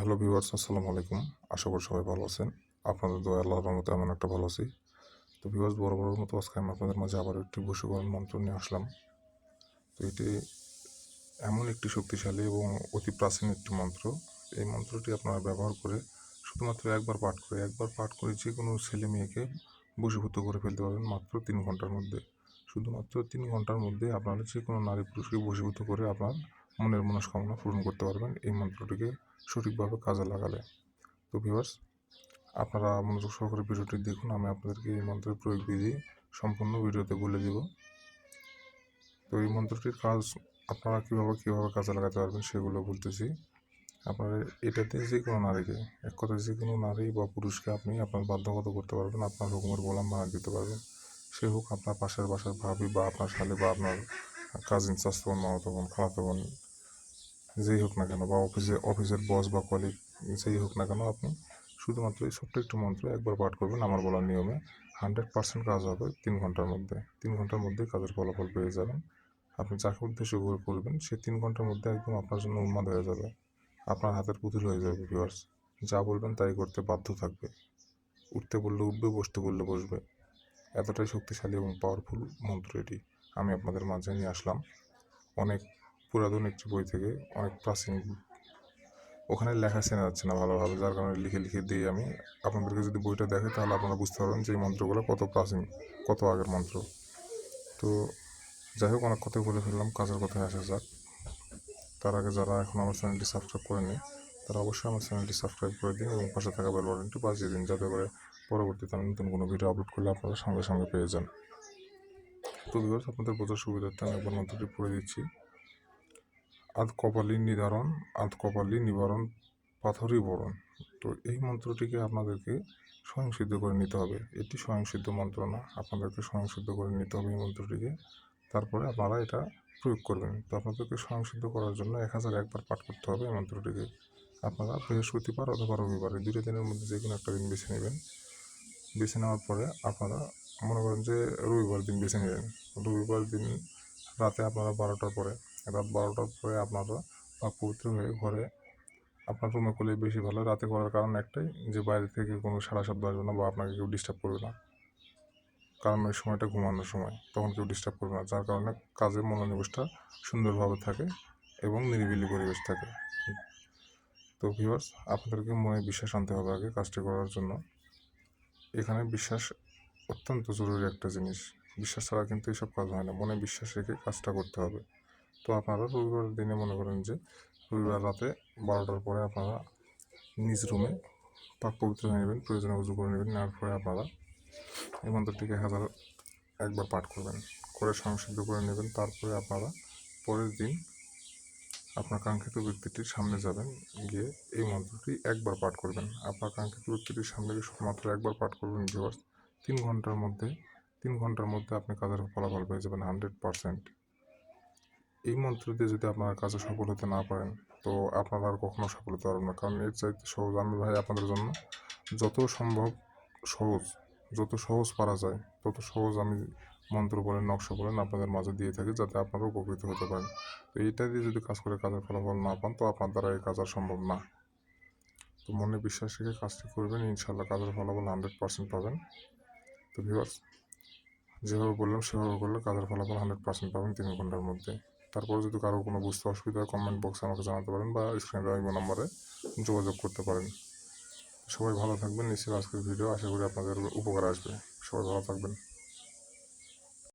Hello viewers, আসসালামু আলাইকুম। আশা করি সবাই ভালো আছেন। আপনাদের দোয়া আল্লাহর মতো এমন একটা ভালো আছি। তো ভিউয়ার্স, বড় বড় মতো আজকে আমি আপনাদের মাঝে আবার একটি বশীকরণ মন্ত্র নিয়ে আসলাম। তো এটি এমন একটি শক্তিশালী এবং অতি প্রাচীন একটি মন্ত্র। এই মন্ত্রটি আপনারা ব্যবহার করে শুধুমাত্র একবার পাঠ করে, একবার পাঠ করে যে কোনো ছেলে মেয়েকে বশীভূত করে ফেলতে পারবেন মাত্র তিন ঘণ্টার মধ্যে। শুধুমাত্র তিন ঘণ্টার মধ্যে আপনারা যে কোনো নারী পুরুষকে বশীভূত করে আপনার মনের মনস্কামনা পূরণ করতে পারবেন। এই মন্ত্রটিকে সঠিকভাবে কাজে লাগালে। তো ভিউয়ার্স আপনারা মনোযোগ সহকারে ভিডিওটি দেখুন। আমি আপনাদেরকে এই মন্ত্রের প্রয়োগ বিধি সম্পূর্ণ ভিডিওতে বলে দিব। তো এই মন্ত্রটির কাজ আপনারা কীভাবে কীভাবে কাজে লাগাতে পারবেন সেগুলো বলতেছি। আপনারা এটাতে যে কোনো নারীকে, এক কথায় যে কোনো নারী বা পুরুষকে আপনি আপনার বাধ্যগত করতে পারবেন। আপনার হুকুমের গোলাম বানিয়ে দিতে পারবেন। সে হোক আপনার পাশের বাসার ভাবি বা আপনার শালে বা আপনার কাজিন চাস্ত বোন, মামাতো বোন বোন যেই হোক না কেন, বা অফিসে অফিসের বস বা কলিগ যেই হোক না কেন, আপনি শুধুমাত্র এই ছোট্ট একটু মন্ত্র একবার পাঠ করবেন আমার বলার নিয়মে। হান্ড্রেড পার্সেন্ট কাজ হবে তিন ঘণ্টার মধ্যে। তিন ঘণ্টার মধ্যে কাজের ফলাফল পেয়ে যাবেন। আপনি যাকে উদ্দেশ্য করে করবেন সে তিন ঘণ্টার মধ্যে একদম আপনার জন্য উন্মাদ হয়ে যাবে। আপনার হাতের পুতুল হয়ে যাবে ভিউয়ার্স যা বলবেন তাই করতে বাধ্য থাকবে। উঠতে বললে উঠবে, বসতে বললে বসবে। এতটাই শক্তিশালী এবং পাওয়ারফুল মন্ত্র এটি। আমি আপনাদের মাঝে নিয়ে আসলাম। অনেক পুরাতন একটি বই থেকে, অনেক প্রাচীন। ওখানে লেখা চেনা যাচ্ছে না ভালোভাবে, যার কারণে লিখে লিখে দিই আমি। আপনাদেরকে যদি বইটা দেখে, তাহলে আপনারা বুঝতে পারবেন যে এই মন্ত্রগুলো কত প্রাচীন, কত আগের মন্ত্র। তো যাই হোক, অনেক কথাই বলে ফেললাম, কাজের কথায় আসা যাক। তার আগে যারা এখন আমার চ্যানেলটি সাবস্ক্রাইব করেনি তারা অবশ্যই আমার চ্যানেলটি সাবস্ক্রাইব করে দিন এবং পাশে থাকা বেল বাটনটি বাজিয়ে দিন, যাতে করে পরবর্তীতে আমি নতুন কোনো ভিডিও আপলোড করলে আপনারা সঙ্গে সঙ্গে পেয়ে যান। তো ভিউয়ার্স আপনাদের বোঝার সুবিধার্থে আমি একবার মন্ত্রটি পড়ে দিচ্ছি। আধ কপালি নিধারণ আধ কপালি নিবারণ পাথরই বরণ। তো এই মন্ত্রটিকে আপনাদেরকে স্বয়ংসিদ্ধ করে নিতে হবে। এটি স্বয়ংসিদ্ধ মন্ত্র না, আপনাদেরকে স্বয়ংসিদ্ধ করে নিতে হবে এই মন্ত্রটিকে। তারপরে আপনারা এটা প্রয়োগ করবেন। তো আপনাদেরকে স্বয়ংসিদ্ধ করার জন্য এক হাজার একবার পাঠ করতে হবে এই মন্ত্রটিকে। আপনারা বৃহস্পতিবার অথবা রবিবার এই দুটো দিনের মধ্যে যে কোনো একটা দিন বেছে নেবেন। বেছে নেওয়ার পরে আপনারা মনে করেন যে রবিবার দিন বেছে নেবেন। রবিবার দিন রাতে আপনারা বারোটার পরে রাত বারোটার পরে আপনারা পাক পবিত্র হয়ে ঘরে, আপনার রুমে করলে বেশি ভালো রাতে করার কারণ একটাই যে বাইরে থেকে কোনো সারা শব্দ আসবে না বা আপনাকে কেউ ডিস্টার্ব করবে না। কারণ ওই সময়টা ঘুমানোর সময়, তখন কেউ ডিস্টার্ব করবে না। যার কারণে কাজে মনোনিবেশটা সুন্দরভাবে থাকে এবং নিরিবিলি পরিবেশ থাকে। তো ভিউয়ার্স আপনাদেরকে মনে বিশ্বাস আনতে হবে আগে কাজটি করার জন্য। এখানে বিশ্বাস অত্যন্ত জরুরি একটা জিনিস। বিশ্বাস ছাড়া কিন্তু এইসব কাজ হয় না। মনে বিশ্বাস রেখে কাজটা করতে হবে। তো আপনারা রবিবার দিনে মনে করেন যে রবিবার রাতে বারোটার পরে আপনারা নিজ রুমে পাক পবিত্র হয়ে নেবেন, প্রয়োজনে উজু করে নেবেন, নেওয়ার পরে আপনারা এই মন্ত্রটিকে হাজার একবার পাঠ করবেন, করে সংসিদ্ধ করে নেবেন, তারপরে আপনারা পরের দিন আপনার কাঙ্ক্ষিত ব্যক্তিটির সামনে যাবেন, গিয়ে এই মন্ত্রটি একবার পাঠ করবেন। আপনার কাঙ্ক্ষিত ব্যক্তিটির সামনে গিয়ে শুধুমাত্র একবার পাঠ করবেন ভিউয়ার্স তিন ঘণ্টার মধ্যে, তিন ঘণ্টার মধ্যে আপনি কাজের ফলাফল পেয়ে যাবেন? হান্ড্রেড পারসেন্ট এই মন্ত্র দিয়ে যদি আপনার কাজে সফল হতে না পারেন, তো আপনারা আর কখনো সফল হতে পারবেন না। কারণ এর চাইতে সহজ, আমি ভাই, আপনাদের জন্য যত সম্ভব সহজ, যত সহজ পারা যায়, তত সহজ আমি মন্ত্র বলেন, নকশা বলেন আপনাদের মাঝে দিয়ে থাকি যাতে আপনারা উপকৃত হতে পারেন। তো এইটা দিয়ে যদি কাজ করে কাজের ফলাফল না পান, তো আপনার দ্বারা এই কাজ আর সম্ভব না। তো মনে বিশ্বাস রেখে কাজটি করবেন ইনশাল্লাহ কাজের ফলাফল হান্ড্রেড পার্সেন্ট পাবেন। তো ভিউয়ার্স যেভাবে বললাম, সেভাবে করলে কাজের ফলাফল হান্ড্রেড পার্সেন্ট পাবেন তিন ঘণ্টার মধ্যে। তারপরে যদি কারও কোনো বুঝতে অসুবিধা হয় কমেন্ট বক্সে আমাকে জানাতে পারেন বা স্ক্রিনে দেওয়া নম্বরে যোগাযোগ করতে পারেন। সবাই ভালো থাকবেন, নিশ্চয়ই আজকের ভিডিও আশা করি আপনাদের উপকার আসবে। সবাই ভালো থাকবেন।